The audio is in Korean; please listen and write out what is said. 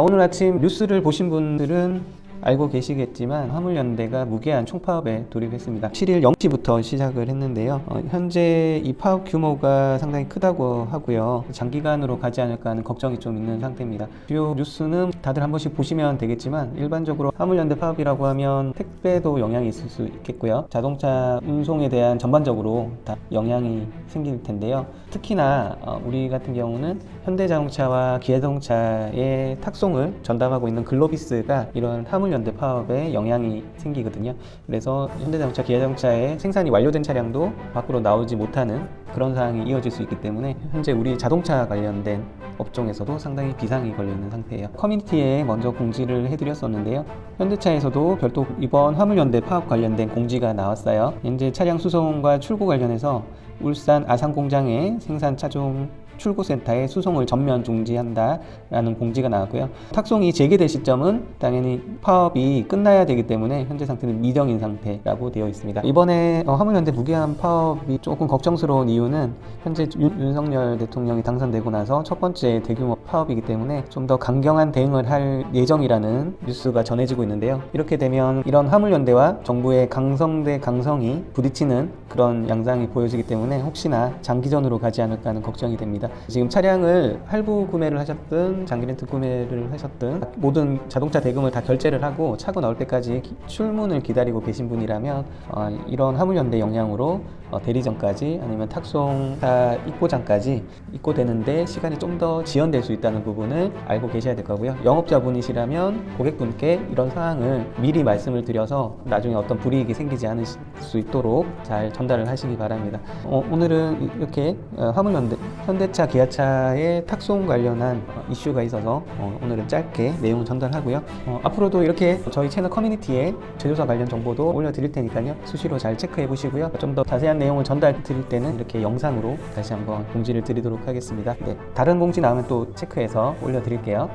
오늘 아침 뉴스를 보신 분들은 알고 계시겠지만 화물연대가 무계한 총파업에 돌입했습니다. 7일 0시부터 시작을 했는데요. 어, 현재 이 파업 규모가 상당히 크다고 하고요. 장기간으로 가지 않을까 하는 걱정이 좀 있는 상태입니다. 주요 뉴스는 다들 한 번씩 보시면 되겠지만 일반적으로 화물연대 파업이라고 하면 택배도 영향이 있을 수 있겠고요. 자동차 운송에 대한 전반적으로 다 영향이 생길 텐데요. 특히나 어, 우리 같은 경우는 현대자동차와 기아자동차의 탁송을 전담하고 있는 글로비스가 이런 화물 연대 파업에 영향이 생기거든요. 그래서 현대자동차, 기아자동차의 생산이 완료된 차량도 밖으로 나오지 못하는 그런 상황이 이어질 수 있기 때문에 현재 우리 자동차 관련된 업종에서도 상당히 비상이 걸려 있는 상태예요. 커뮤니티에 먼저 공지를 해드렸었는데요. 현대차에서도 별도 이번 화물연대 파업 관련된 공지가 나왔어요. 현재 차량 수송과 출고 관련해서 울산 아산 공장의 생산 차종 출고센터에 수송을 전면 중지한다라는 공지가 나왔고요. 탁송이 재개될 시점은 당연히 파업이 끝나야 되기 때문에 현재 상태는 미정인 상태라고 되어 있습니다. 이번에 어, 화물연대 무계한 파업이 조금 걱정스러운 이유는 현재 윤, 윤석열 대통령이 당선되고 나서 첫 번째 대규모 파업이기 때문에 좀 더 강경한 대응을 할 예정이라는 뉴스가 전해지고 있는데요. 이렇게 되면 이런 화물연대와 정부의 강성 대 강성이 부딪히는 그런 양상이 보여지기 때문에 혹시나 장기전으로 가지 않을까 하는 걱정이 됩니다. 지금 차량을 할부 구매를 하셨든 장기 렌트 구매를 하셨든 모든 자동차 대금을 다 결제를 하고 차고 나올 때까지 기- 출문을 기다리고 계신 분이라면 어, 이런 화물연대 영향으로 어, 대리점까지 아니면 탁송사 입고장까지 입고되는데 시간이 좀 더 지연될 수 있다는 부분을 알고 계셔야 될 거고요. 영업자분이시라면 고객분께 이런 상황을 미리 말씀을 드려서 나중에 어떤 불이익이 생기지 않을 수 있도록 잘 전달을 하시기 바랍니다. 어, 오늘은 이렇게 어, 화물연대 현대차, 기아차의 탁송 관련한 어, 이슈가 있어서 어, 오늘은 짧게 내용을 전달하고요. 어, 앞으로도 이렇게 저희 채널 커뮤니티에 제조사 관련 정보도 올려드릴 테니까요. 수시로 잘 체크해 보시고요. 좀 더 자세한 내용을 전달 드릴 때는 이렇게 영상으로 다시 한번 공지를 드리도록 하겠습니다. 네, 다른 공지 나오면 또 체크해서 올려드릴게요.